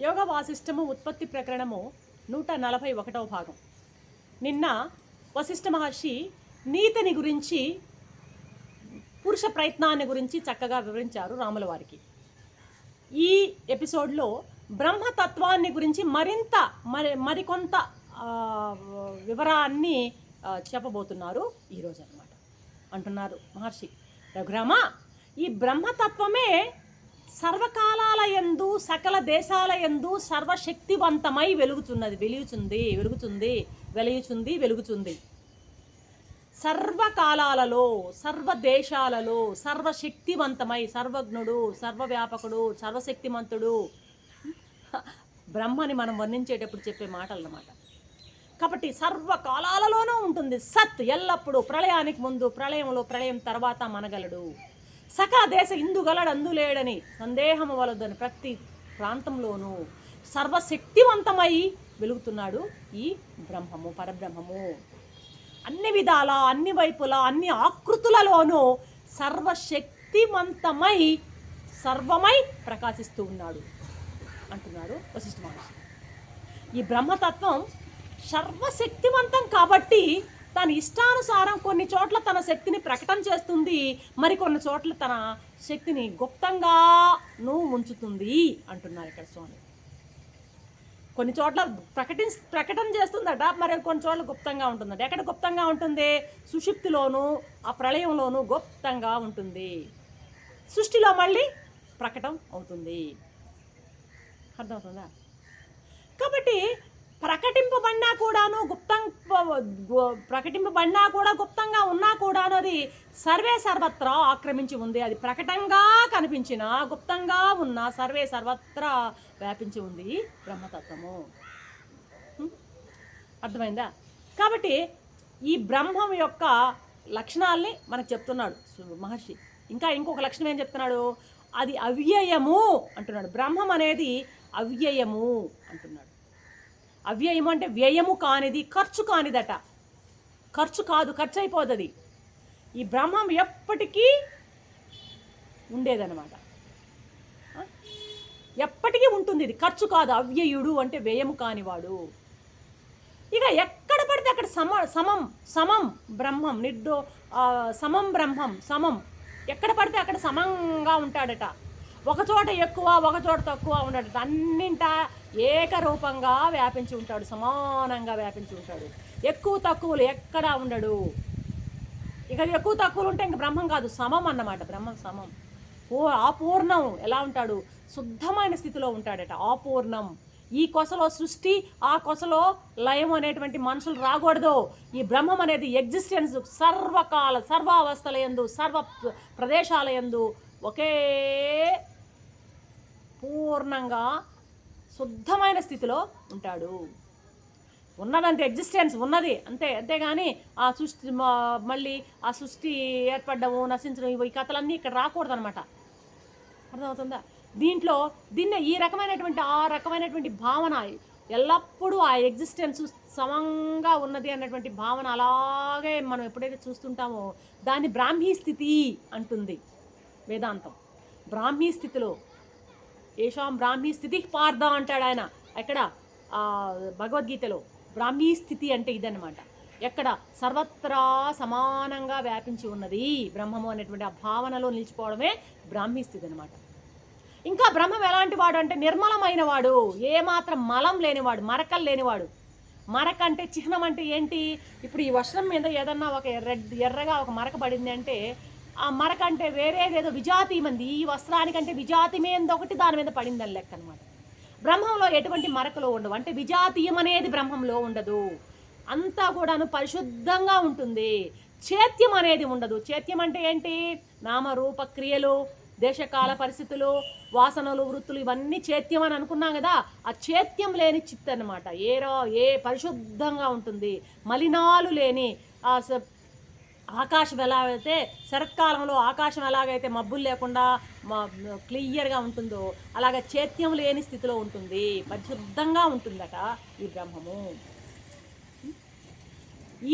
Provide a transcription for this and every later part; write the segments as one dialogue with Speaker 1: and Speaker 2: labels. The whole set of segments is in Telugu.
Speaker 1: యోగ వాసిష్టము ఉత్పత్తి ప్రకరణము నూట నలభై ఒకటవ భాగం. నిన్న వశిష్ఠ మహర్షి నీతిని గురించి పురుష ప్రయత్నాన్ని గురించి చక్కగా వివరించారు రాముల వారికి. ఈ ఎపిసోడ్లో బ్రహ్మతత్వాన్ని గురించి మరింత మరి మరికొంత వివరాన్ని చెప్పబోతున్నారు ఈరోజు అనమాట అంటున్నారు మహర్షి. రఘురామ ఈ బ్రహ్మతత్వమే సర్వకాలాల ఎందు సకల దేశాల ఎందు సర్వశక్తివంతమై వెలుగుతున్నది వెలుగుచుంది వెలుగుచుంది వెలుగుచుంది. వెలుగుతుంది సర్వకాలాలలో సర్వ దేశాలలో సర్వశక్తివంతమై సర్వజ్ఞుడు సర్వవ్యాపకుడు సర్వశక్తిమంతుడు బ్రహ్మని మనం వర్ణించేటప్పుడు చెప్పే మాటలు అన్నమాట కాబట్టి సర్వకాలాలలోనూ ఉంటుంది. సత్ ఎల్లప్పుడూ ప్రళయానికి ముందు ప్రళయంలో ప్రళయం తర్వాత మనగలడు. సకా దేశ ఇందుగలడు అందులేడని సందేహము వలదని ప్రతి ప్రాంతంలోనూ సర్వశక్తివంతమై వెలుగుతున్నాడు ఈ బ్రహ్మము పరబ్రహ్మము. అన్ని విధాల అన్ని వైపులా అన్ని ఆకృతులలోనూ సర్వశక్తివంతమై సర్వమై ప్రకాశిస్తూ ఉన్నాడు అంటున్నాడు వశిష్ఠ మహర్షి. ఈ బ్రహ్మతత్వం సర్వశక్తివంతం కాబట్టి తన ఇష్టానుసారం కొన్ని చోట్ల తన శక్తిని ప్రకటన చేస్తుంది మరికొన్ని చోట్ల తన శక్తిని గుప్తంగాను ఉంచుతుంది అంటున్నారు ఇక్కడ స్వామి. కొన్ని చోట్ల ప్రకటి ప్రకటన చేస్తుందట మరి కొన్ని చోట్ల గుప్తంగా ఉంటుందట. ఎక్కడ గుప్తంగా ఉంటుంది? సుషిప్తిలోను ఆ ప్రళయంలోను గుప్తంగా ఉంటుంది. సృష్టిలో మళ్ళీ ప్రకటం అవుతుంది. అర్థమవుతుందా? కాబట్టి ప్రకటింపబడినా కూడాను గుప్తం ప్రకటింపబడినా కూడా గుప్తంగా ఉన్నా కూడాను అది సర్వే సర్వత్రా ఆక్రమించి ఉంది. అది ప్రకటంగా కనిపించిన గుప్తంగా ఉన్న సర్వే సర్వత్రా వ్యాపించి ఉంది బ్రహ్మతత్వము. అర్థమైందా? కాబట్టి ఈ బ్రహ్మం యొక్క లక్షణాల్ని మనకు చెప్తున్నాడు మహర్షి. ఇంకా ఇంకొక లక్షణం ఏం చెప్తున్నాడు? అది అవ్యయము అంటున్నాడు. బ్రహ్మం అనేది అవ్యయము అంటున్నాడు. అవ్యయము అంటే వ్యయము కానిది ఖర్చు కానిదట. ఖర్చు కాదు ఖర్చు అయిపోతుంది. ఈ బ్రహ్మం ఎప్పటికీ ఉండేదన్నమాట. ఎప్పటికీ ఉంటుంది ఇది. ఖర్చు కాదు అవ్యయుడు అంటే వ్యయము కానివాడు. ఇక ఎక్కడ పడితే అక్కడ సమ సమం సమం బ్రహ్మం నిర్దో సమం బ్రహ్మం సమం. ఎక్కడ పడితే అక్కడ సమంగా ఉంటాడట. ఒక చోట ఎక్కువ ఒక చోట తక్కువ ఉండడట అన్నింటా ఏకరూపంగా వ్యాపించి ఉంటాడు సమానంగా వ్యాపించి ఉంటాడు. ఎక్కువ తక్కువలు ఎక్కడా ఉండడు. ఇక ఎక్కువ తక్కువలు ఉంటే ఇంక బ్రహ్మం కాదు సమం అన్నమాట. బ్రహ్మం సమం. ఓ ఆపూర్ణం ఎలా ఉంటాడు? శుద్ధమైన స్థితిలో ఉంటాడట ఆపూర్ణం ఈ కొసలో సృష్టి ఆ కొసలో లయం అనేటువంటి మనుషులు రాకూడదు. ఈ బ్రహ్మం అనేది ఎగ్జిస్టెన్స్ సర్వకాల సర్వావస్థల యందు సర్వ ప్రదేశాల యందు ఒకే పూర్ణంగా శుద్ధమైన స్థితిలో ఉంటాడు. ఉన్నదంటే ఎగ్జిస్టెన్స్ ఉన్నది. అంతే అంతేగాని ఆ సృష్టి మళ్ళీ ఆ సృష్టి ఏర్పడము నశించడం ఈ కథలన్నీ ఇక్కడ రాకూడదు అనమాట అర్థమవుతుందా? దీంట్లో దీన్ని ఈ రకమైనటువంటి ఆ రకమైనటువంటి భావన ఎల్లప్పుడూ ఆ ఎగ్జిస్టెన్స్ సమంగా ఉన్నది అన్నటువంటి భావన అలాగే మనం ఎప్పుడైతే చూస్తుంటామో దాన్ని బ్రాహ్మీ స్థితి అంటుంది వేదాంతం. బ్రాహ్మీ స్థితిలో ఏషాం బ్రాహ్మీ స్థితి పార్థ అంటాడు ఆయన. ఎక్కడ? భగవద్గీతలో. బ్రాహ్మీ స్థితి అంటే ఇదన్నమాట. ఎక్కడ? సర్వత్రా సమానంగా వ్యాపించి ఉన్నది బ్రహ్మము అనేటువంటి ఆ భావనలో నిలిచిపోవడమే బ్రాహ్మీ స్థితి అనమాట ఇంకా బ్రహ్మం ఎలాంటి వాడు అంటే నిర్మలమైన వాడు ఏమాత్రం మలం లేనివాడు మరకలు లేనివాడు. మరక అంటే చిహ్నం అంటే ఏంటి? ఇప్పుడు ఈ వర్షం మీద ఏదన్నా ఒక రెడ్ ఎర్రగా ఒక మరక పడింది అంటే ఆ మరక అంటే వేరేదేదో విజాతీయమంది. ఈ వస్త్రానికంటే విజాతిమేంది ఒకటి దాని మీద పడిందని లెక్క అనమాట బ్రహ్మంలో ఎటువంటి మరకలు ఉండవు. అంటే విజాతీయం అనేది బ్రహ్మంలో ఉండదు. అంతా కూడాను పరిశుద్ధంగా ఉంటుంది. చేత్యం అనేది ఉండదు. చేత్యం అంటే ఏంటి? నామరూప క్రియలు దేశకాల పరిస్థితులు వాసనలు వృత్తులు ఇవన్నీ చేత్యం అని అనుకున్నాం కదా ఆ చేత్యం లేని చిత్త అనమాట ఏ ఏ పరిశుద్ధంగా ఉంటుంది. మలినాలు లేని ఆకాశం ఎలా అయితే శరత్కాలంలో ఆకాశం ఎలాగైతే మబ్బులు లేకుండా క్లియర్గా ఉంటుందో అలాగే చేత్యం లేని స్థితిలో ఉంటుంది. పరిశుద్ధంగా ఉంటుందట ఈ బ్రహ్మము.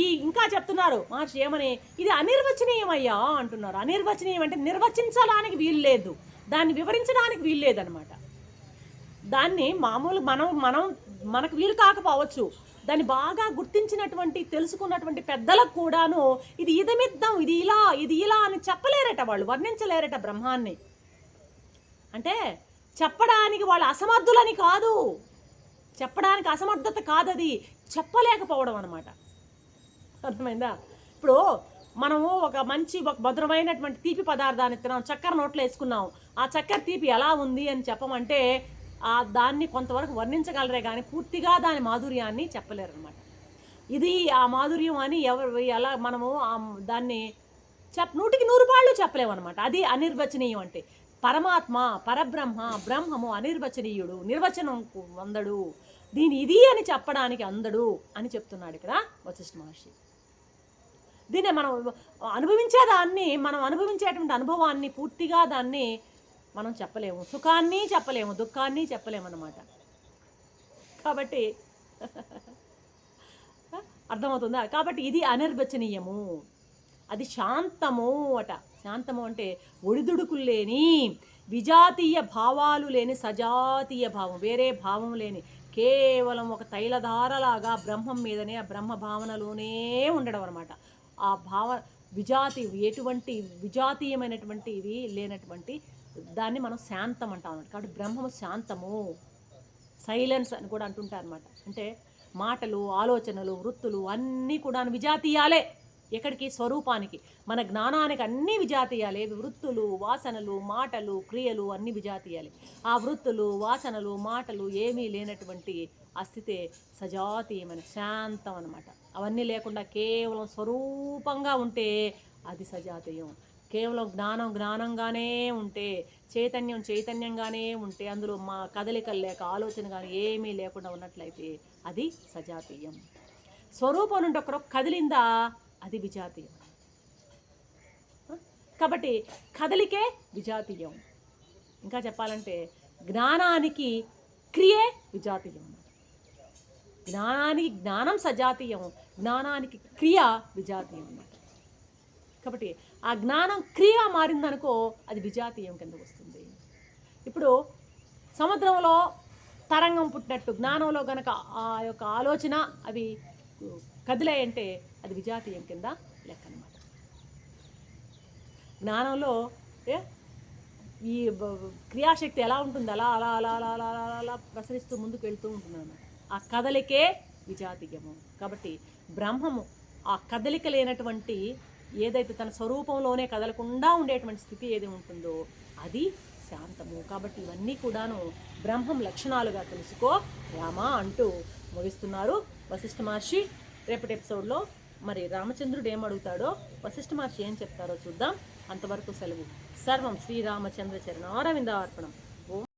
Speaker 1: ఈ ఇంకా చెప్తున్నారు మహర్షి ఏమని ఇది అనిర్వచనీయమయ్యా అంటున్నారు. అనిర్వచనీయం అంటే నిర్వచించడానికి వీలు లేదు. దాన్ని వివరించడానికి వీలు లేదనమాట దాన్ని మామూలు మనం మనం మనకు వీలు కాకపోవచ్చు. దాన్ని బాగా గుర్తించినటువంటి తెలుసుకున్నటువంటి పెద్దలకు కూడాను ఇది ఇదమిద్దం ఇది ఇలా ఇది ఇలా అని చెప్పలేరట వాళ్ళు వర్ణించలేరట బ్రహ్మాన్ని. అంటే చెప్పడానికి వాళ్ళు అసమర్థులని కాదు. చెప్పడానికి అసమర్థత కాదది. చెప్పలేకపోవడం అనమాట అర్థమైందా? ఇప్పుడు మనము ఒక మంచి ఒక మధురమైనటువంటి తీపి పదార్థాన్ని తిన్నాం చక్కెర నోట్లో వేసుకున్నాం. ఆ చక్కెర తీపి ఎలా ఉంది అని చెప్పమంటే ఆ దాన్ని కొంతవరకు వర్ణించగలరే కానీ పూర్తిగా దాని మాధుర్యాన్ని చెప్పలేరు అనమాట ఇది ఆ మాధుర్యం అని ఎవరు ఎలా మనము దాన్ని చెప్ నూటికి నూరు పాళ్ళు చెప్పలేము అనమాట అది అనిర్వచనీయం అంటే పరమాత్మ పరబ్రహ్మ బ్రహ్మము అనిర్వచనీయుడు నిర్వచనం అందడు దీని ఇది అని చెప్పడానికి అందడు అని చెప్తున్నాడు ఇక్కడ వశిష్ఠ మహర్షి. దీన్ని మనం అనుభవించేదాన్ని మనం అనుభవించేటువంటి అనుభవాన్ని పూర్తిగా దాన్ని మనం చెప్పలేము. సుఖాన్ని చెప్పలేము దుఃఖాన్ని చెప్పలేము అన్నమాట కాబట్టి అర్థమవుతుందా? కాబట్టి ఇది అనిర్వచనీయము. అది శాంతము అట. శాంతము అంటే ఒడిదుడుకులు లేని విజాతీయ భావాలు లేని సజాతీయ భావం వేరే భావం లేని కేవలం ఒక తైలధారలాగా బ్రహ్మం మీదనే ఆ బ్రహ్మ భావనలోనే ఉండడం అనమాట ఆ భావ విజాతి ఎటువంటి విజాతీయమైనటువంటివి లేనటువంటి దాన్ని మనం శాంతం అంటాం అనమాట కాబట్టి బ్రహ్మము శాంతము. సైలెన్స్ అని కూడా అంటుంటారు అనమాట అంటే మాటలు ఆలోచనలు వృత్తులు అన్నీ కూడా విజాతీయాలే ఎక్కడికి? స్వరూపానికి. మన జ్ఞానానికి అన్నీ విజాతీయాలే. వృత్తులు వాసనలు మాటలు క్రియలు అన్నీ విజాతీయాలి. ఆ వృత్తులు వాసనలు మాటలు ఏమీ లేనటువంటి ఆ స్థితే సజాతీయమైన శాంతం అనమాట అవన్నీ లేకుండా కేవలం స్వరూపంగా ఉంటే అది సజాతీయం. కేవలం జ్ఞానం జ్ఞానంగానే ఉంటే చైతన్యం చైతన్యంగానే ఉంటే అందులో మా కదలికలు లేక ఆలోచన కానీ ఏమీ లేకుండా ఉన్నట్లయితే అది సజాతీయం. స్వరూపం నుండి ఒకరు కదిలిందా? అది విజాతీయం. కాబట్టి కదలికే విజాతీయం. ఇంకా చెప్పాలంటే జ్ఞానానికి క్రియే విజాతీయం. జ్ఞానానికి జ్ఞానం సజాతీయం. జ్ఞానానికి క్రియ విజాతీయం. కాబట్టి ఆ జ్ఞానం క్రియ మారిందనుకో అది విజాతీయం కిందకు వస్తుంది. ఇప్పుడు సముద్రంలో తరంగం పుట్టినట్టు జ్ఞానంలో గనక ఆ యొక్క ఆలోచన అవి కదిలాయంటే అది విజాతీయం కింద లెక్క అనమాట జ్ఞానంలో ఈ క్రియాశక్తి ఎలా ఉంటుంది? అలా అలా అలా అలా అలా అలా అలా ప్రసరిస్తూ ముందుకు వెళ్తూ ఉంటున్నాను. ఆ కదలికే విజాతీయము. కాబట్టి బ్రహ్మము ఆ కదలిక లేనటువంటి ఏదైతే తన స్వరూపంలోనే కదలకుండా ఉండేటువంటి స్థితి ఏది ఉంటుందో అది శాంతము. కాబట్టి ఇవన్నీ కూడాను బ్రహ్మం లక్షణాలుగా తెలుసుకో. రామ అంటూ ముగిస్తున్నారు. వశిష్ఠ మహర్షి రేపటి ఎపిసోడ్లో మరి రామచంద్రుడు ఏమడుగుతాడో వశిష్ఠ మహర్షి ఏం చెప్తారో చూద్దాం. అంతవరకు సెలవు. సర్వం శ్రీరామచంద్ర చరణారవిందార్పణం.